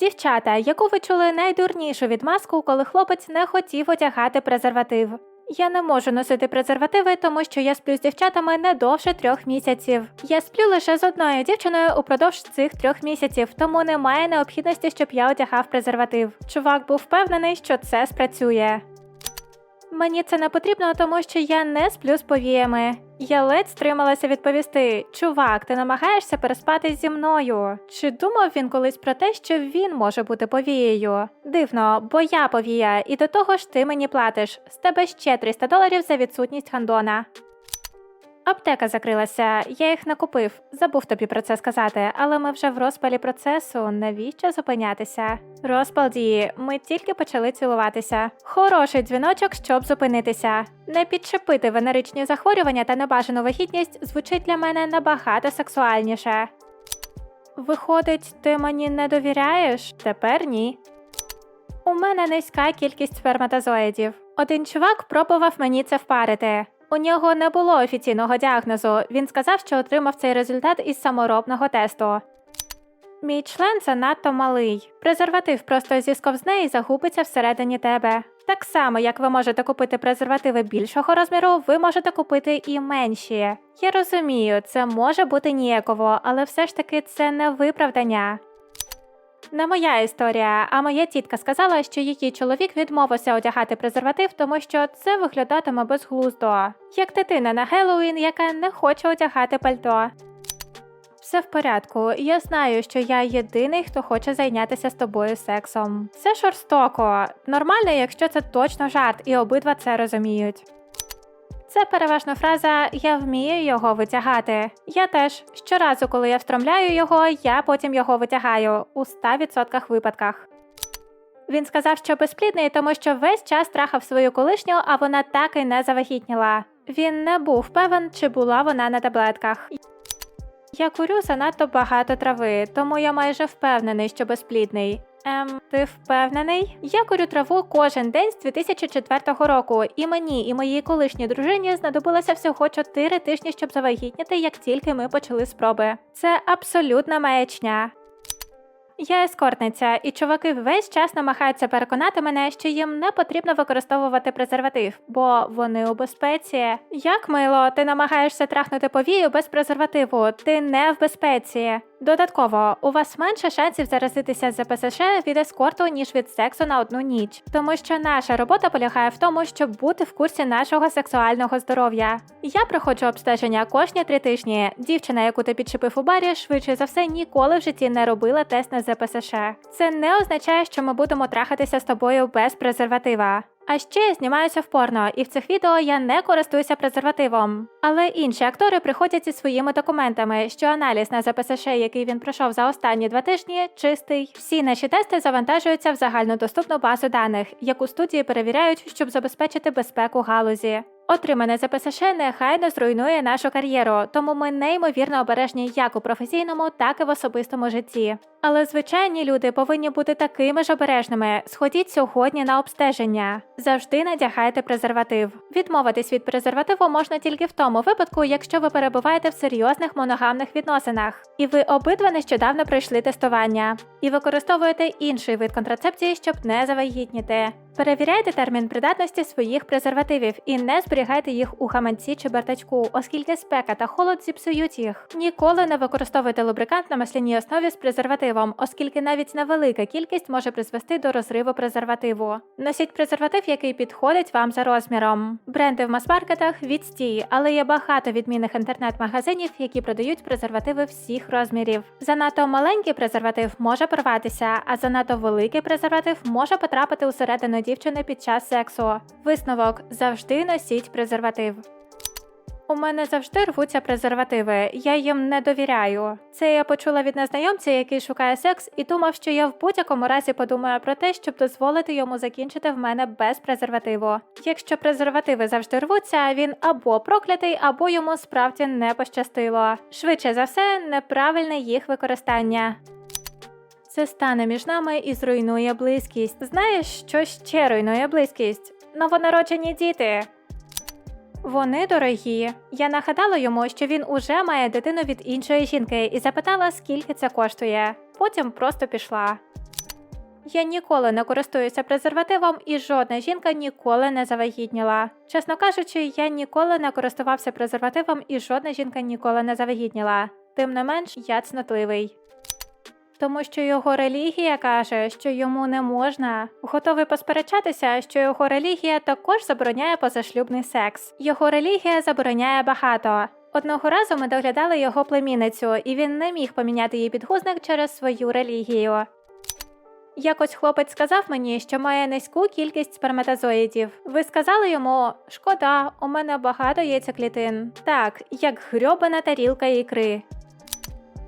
Дівчата, яку ви чули найдурнішу відмазку, коли хлопець не хотів одягати презерватив? Я не можу носити презервативи, тому що я сплю з дівчатами не довше трьох місяців. Я сплю лише з одною дівчиною упродовж цих трьох місяців, тому немає необхідності, щоб я одягав презерватив. Чувак був впевнений, що це спрацює. Мені це не потрібно, тому що я не сплю з повіями. Я ледь стрималася відповісти: Чувак, ти намагаєшся переспати зі мною. Чи думав він колись про те, що він може бути повією? Дивно, бо я повія, і до того ж ти мені платиш. З тебе ще 300 доларів за відсутність хандона. Аптека закрилася, я їх не купив. Забув тобі про це сказати, але ми вже в розпалі процесу. Навіщо зупинятися? Розпал дії. Ми тільки почали цілуватися. Хороший дзвіночок, щоб зупинитися. Не підчепити венеричні захворювання та небажану вагітність звучить для мене набагато сексуальніше. Виходить, ти мені не довіряєш? Тепер ні. У мене низька кількість сперматозоїдів. Один чувак пробував мені це впарити. У нього не було офіційного діагнозу. Він сказав, що отримав цей результат із саморобного тесту. Мій член занадто малий. Презерватив просто зісковзне і загубиться всередині тебе. Так само, як ви можете купити презервативи більшого розміру, ви можете купити і менші. Я розумію, це може бути ніяково, але все ж таки це не виправдання. Не моя історія, а моя тітка сказала, що її чоловік відмовився одягати презерватив, тому що це виглядатиме безглуздо, як дитина на Геловін, яка не хоче одягати пальто. Все в порядку. Я знаю, що я єдиний, хто хоче зайнятися з тобою сексом. Це жорстоко. Нормально, якщо це точно жарт, і обидва це розуміють. Це переважно фраза Я вмію його витягати. Я теж щоразу, коли я встромляю його, я потім його витягаю у 100% випадках. Він сказав, що безплідний, тому що весь час трахав свою колишню, а вона так і не завагітніла. Він не був певен, чи була вона на таблетках. Я курю занадто багато трави, тому я майже впевнений, що безплідний. Ем, ти впевнений? Я курю траву кожен день з 2004 року, і мені і моїй колишній дружині знадобилося всього 4 тижні, щоб завагітніти, як тільки ми почали спроби. Це абсолютна маячня. Я ескортниця, і чуваки весь час намагаються переконати мене, що їм не потрібно використовувати презерватив, бо вони у безпеці. Як мило, ти намагаєшся трахнути повію без презервативу, ти не в безпеці. Додатково, у вас менше шансів заразитися ЗПСШ від ескорту, ніж від сексу на одну ніч, тому що наша робота полягає в тому, щоб бути в курсі нашого сексуального здоров'я. Я проходжу обстеження кожні три тижні. Дівчина, яку ти підчепив у барі, швидше за все ніколи в житті не робила тест на ЗПСШ. Це не означає, що ми будемо трахатися з тобою без презерватива. А ще я знімаюся в порно, і в цих відео я не користуюся презервативом. Але інші актори приходять зі своїми документами, що аналіз на ЗПСШ, який він пройшов за останні два тижні, чистий. Всі наші тести завантажуються в загальнодоступну базу даних, яку студії перевіряють, щоб забезпечити безпеку галузі. Отримане ЗПСШ нехайно зруйнує нашу кар'єру, тому ми неймовірно обережні як у професійному, так і в особистому житті. Але звичайні люди повинні бути такими ж обережними. Сходіть сьогодні на обстеження. Завжди надягайте презерватив. Відмовитись від презервативу можна тільки в тому випадку, якщо ви перебуваєте в серйозних моногамних відносинах, і ви обидва нещодавно пройшли тестування, і використовуєте інший вид контрацепції, щоб не завагітніти. Перевіряйте термін придатності своїх презервативів і не зберігайте їх у гаманці чи бардачку, оскільки спека та холод зіпсують їх. Ніколи не використовуйте лубрикант на масляній основі з презервативом, оскільки навіть невелика кількість може призвести до розриву презервативу. Носіть презерватив, який підходить вам за розміром. Бренди в мас-маркетах відстій, але є багато відмінних інтернет-магазинів, які продають презервативи всіх розмірів. Занадто маленький презерватив може порватися, а занадто великий презерватив може потрапити усередину дівчини під час сексу. Висновок завжди носіть презерватив. У мене завжди рвуться презервативи, я їм не довіряю. Це я почула від незнайомця, який шукає секс, і думав, що я в будь-якому разі подумаю про те, щоб дозволити йому закінчити в мене без презервативу. Якщо презервативи завжди рвуться, він або проклятий, або йому справді не пощастило. Швидше за все, неправильне їх використання. Це стане між нами і зруйнує близькість. Знаєш, що ще руйнує близькість? Новонароджені діти. Вони дорогі. Я нагадала йому, що він уже має дитину від іншої жінки, і запитала, скільки це коштує. Потім просто пішла. Я ніколи не користуюся презервативом, і жодна жінка ніколи не завагітніла. Чесно кажучи, я ніколи не користувався презервативом, і жодна жінка ніколи не завагітніла. Тим не менш, я цнотливий. Тому що його релігія каже, що йому не можна. Готовий посперечатися, що його релігія також забороняє позашлюбний секс. Його релігія забороняє багато. Одного разу ми доглядали його племінницю, і він не міг поміняти її підгузник через свою релігію. Якось хлопець сказав мені, що має низьку кількість сперматозоїдів. Ви сказали йому: шкода, у мене багато яйцеклітин. Так, як грьобана тарілка ікри.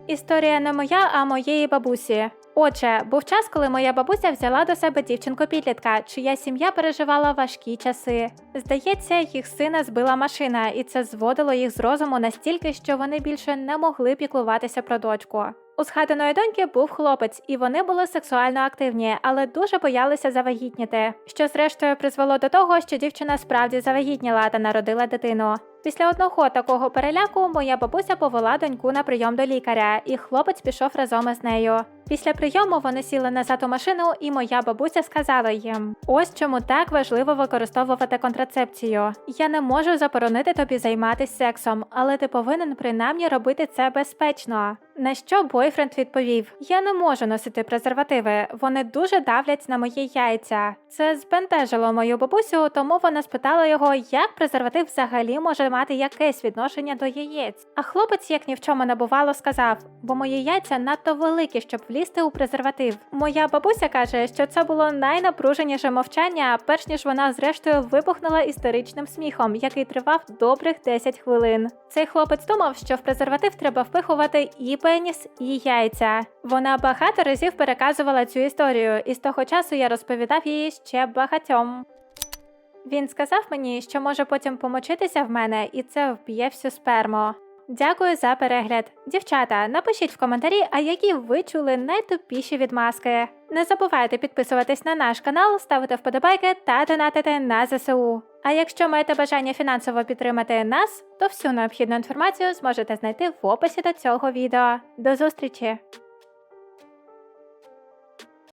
Історія не моя, а моєї бабусі. Отже, був час, коли моя бабуся взяла до себе дівчинку підлітка, чия сім'я переживала важкі часи. Здається, їх сина збила машина, і це зводило їх з розуму настільки, що вони більше не могли піклуватися про дочку. У згаданої доньки був хлопець, і вони були сексуально активні, але дуже боялися завагітніти, що зрештою призвело до того, що дівчина справді завагітніла та народила дитину. Після одного такого переляку моя бабуся повела доньку на прийом до лікаря, і хлопець пішов разом із нею. Після прийому вони сіли назад у машину, і моя бабуся сказала їм: ось чому так важливо використовувати контрацепцію. Я не можу заборонити тобі займатися сексом, але ти повинен принаймні робити це безпечно. На що бойфренд відповів: Я не можу носити презервативи, вони дуже давлять на мої яйця. Це збентежило мою бабусю, тому вона спитала його, як презерватив взагалі може мати якесь відношення до яєць. А хлопець, як ні в чому не бувало, сказав: бо мої яйця надто великі, щоб влізти у презерватив. Моя бабуся каже, що це було найнапруженіше мовчання, перш ніж вона зрештою вибухнула істеричним сміхом, який тривав добрих 10 хвилин. Цей хлопець думав, що в презерватив треба впихувати і пеніс, і яйця. Вона багато разів переказувала цю історію, і з того часу я розповідав її ще багатьом. Він сказав мені, що може потім помочитися в мене, і це вб'є всю сперму. Дякую за перегляд. Дівчата, напишіть в коментарі, а які ви чули найтупіші відмазки. Не забувайте підписуватись на наш канал, ставити вподобайки та донатити на ЗСУ. А якщо маєте бажання фінансово підтримати нас, то всю необхідну інформацію зможете знайти в описі до цього відео. До зустрічі!